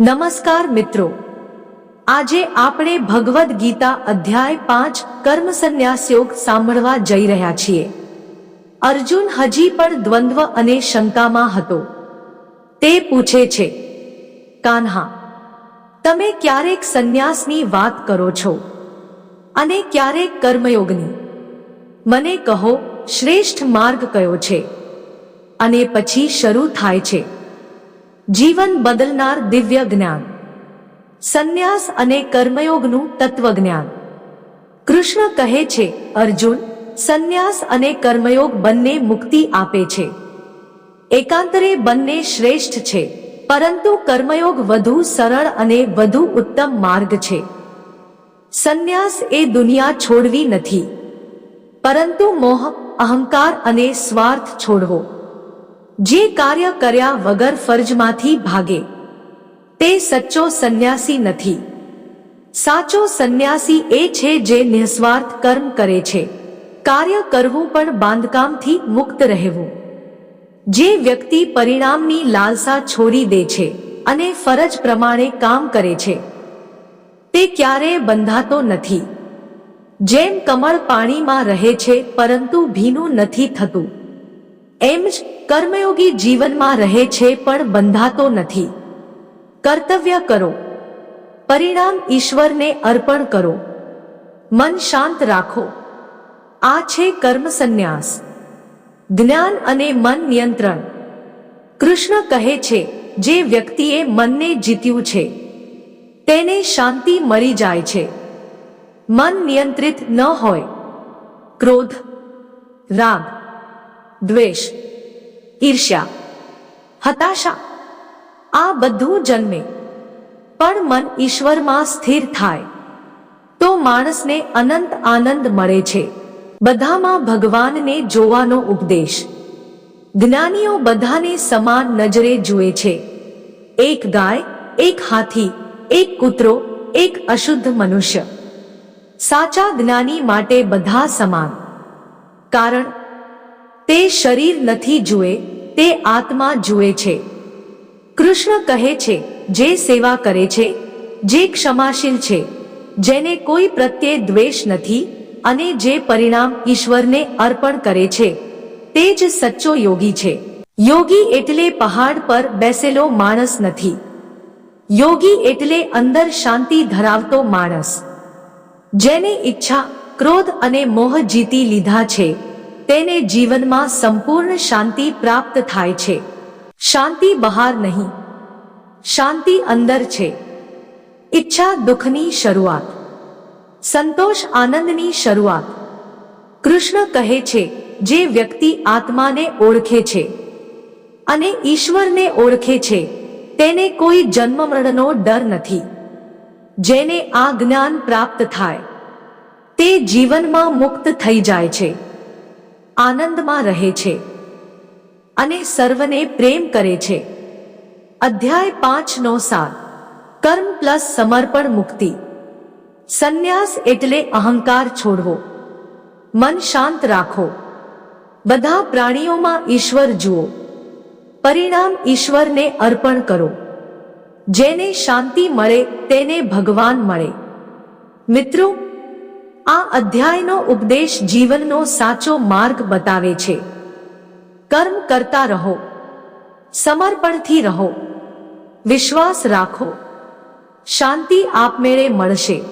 નમસ્કાર મિત્રો. આજે આપણે ભગવદ્ ગીતા અધ્યાય પાંચ કર્મ સંન્યાસ યોગ સાંભળવા જઈ રહ્યા છીએ. અર્જુન હજી પણ દ્વંદ્વ અને શંકામાં હતો. તે પૂછે છે, કાન્હા, તમે ક્યારેક સંન્યાસની વાત કરો છો? અને ક્યારેક કર્મયોગની? મને કહો, શ્રેષ્ઠ માર્ગ કયો છે? અને પછી શરૂ થાય છે. જીવન બદલનાર દિવ્ય જ્ઞાન. સંન્યાસ અને કર્મયોગનું તત્વજ્ઞાન. કૃષ્ણ કહે છે, અર્જુન, સંન્યાસ અને કર્મયોગ બંને મુક્તિ આપે છે. એકાંતરે બંને શ્રેષ્ઠ છે, પરંતુ કર્મયોગ વધુ સરળ અને વધુ ઉત્તમ માર્ગ છે. સંન્યાસ એ દુનિયા છોડવી નથી. પરંતુ મોહ, અહંકાર અને સ્વાર્થ છોડવો. જે કાર્ય કર્યા વગર ફરજમાંથી ભાગે. તે સચ્ચો સંન્યાસી નથી. સાચો સંન્યાસી એ છે જે નિસ્વાર્થ કર્મ કરે છે. કાર્ય કરવું પણ બાંધકામથી મુક્ત રહેવું. જે વ્યક્તિ પરિણામની લાલસા છોડી દે છે અને ફરજ પ્રમાણે કામ કરે છે. તે ક્યારેય બંધાતો નથી. જેમ કમળ પાણીમાં રહે છે, પરંતુ ભીનું નથી થતું. એમ જ કર્મયોગી જીવનમાં રહે છે પણ બંધાતો નથી. કર્તવ્ય કરો. પરિણામ ઈશ્વરને અર્પણ કરો. મન શાંત રાખો. આ છે કર્મ સંન્યાસ. જ્ઞાન અને મન નિયંત્રણ. કૃષ્ણ કહે છે, જે વ્યક્તિએ મનને જીત્યું છે, તેને શાંતિ મળી જાય છે. મન નિયંત્રિત ન હોય. ક્રોધ, રાગ દ્વેષ, ઈર્ષ્યા, હતાશા, આ બધું જન્મે. પણ મન ઈશ્વરમાં સ્થિર થાય, તો માણસને અનંત આનંદ મળે છે. બધામાં ભગવાનને જોવાનો ઉપદેશ. જ્ઞાનીઓ બધાને સમાન નજરે જુએ છે. એક ગાય, એક હાથી, એક કૂતરો, એક અશુદ્ધ મનુષ્ય. સાચા જ્ઞાની માટે બધા સમાન. કારણ તે શરીર નથી જુએ, તે આત્મા જુએ છે. કૃષ્ણ કહે છે, જે સેવા કરે છે, જે ક્ષમાશીલ છે, જેને કોઈ પ્રત્યે દ્વેષ નથી અને જે પરિણામ ઈશ્વરને અર્પણ કરે છે, તે જ સચ્ચો યોગી છે. યોગી એટલે પહાડ પર બેસેલો માણસ નથી. યોગી એટલે અંદર શાંતિ ધરાવતો માણસ. જેને ઈચ્છા, ક્રોધ અને મોહ જીતી લીધા છે. તેને જીવનમાં સંપૂર્ણ શાંતિ પ્રાપ્ત થાય છે. શાંતિ બહાર નહીં. શાંતિ અંદર છે. ઈચ્છા દુઃખની શરૂઆત. સંતોષ આનંદની શરૂઆત. કૃષ્ણ કહે છે, જે વ્યક્તિ આત્માને ઓળખે છે અને ઈશ્વરને ઓળખે છે, તેને કોઈ જન્મ મરણનો ડર નથી. જેને આ જ્ઞાન પ્રાપ્ત થાય, તે જીવનમાં મુક્ત થઈ જાય છે. આનંદમાં રહે છે અને સર્વને પ્રેમ કરે છે. અધ્યાય પાંચ નો સાર. કર્મ પ્લસ સમર્પણ મુક્તિ. સંન્યાસ એટલે અહંકાર છોડવો. મન શાંત રાખો. બધા પ્રાણીઓમાં ઈશ્વર જુઓ. પરિણામ ઈશ્વરને અર્પણ કરો. જેને શાંતિ મળે તેને ભગવાન મળે. મિત્રો આ અધ્યાયનો ઉપદેશ જીવનનો સાચો માર્ગ બતાવે છે. કર્મ કરતા રહો. સમર્પણથી રહો. વિશ્વાસ રાખો. શાંતિ આપમેળે મળશે.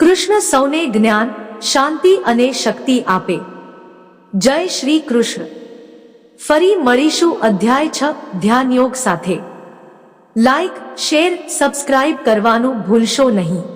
કૃષ્ણ સૌને જ્ઞાન, શાંતિ અને શક્તિ આપે. જય શ્રી કૃષ્ણ. ફરી મળીશું અધ્યાય છ ધ્યાન યોગ સાથે. લાઈક, શેર, સબસ્ક્રાઇબ કરવાનું ભૂલશો નહીં.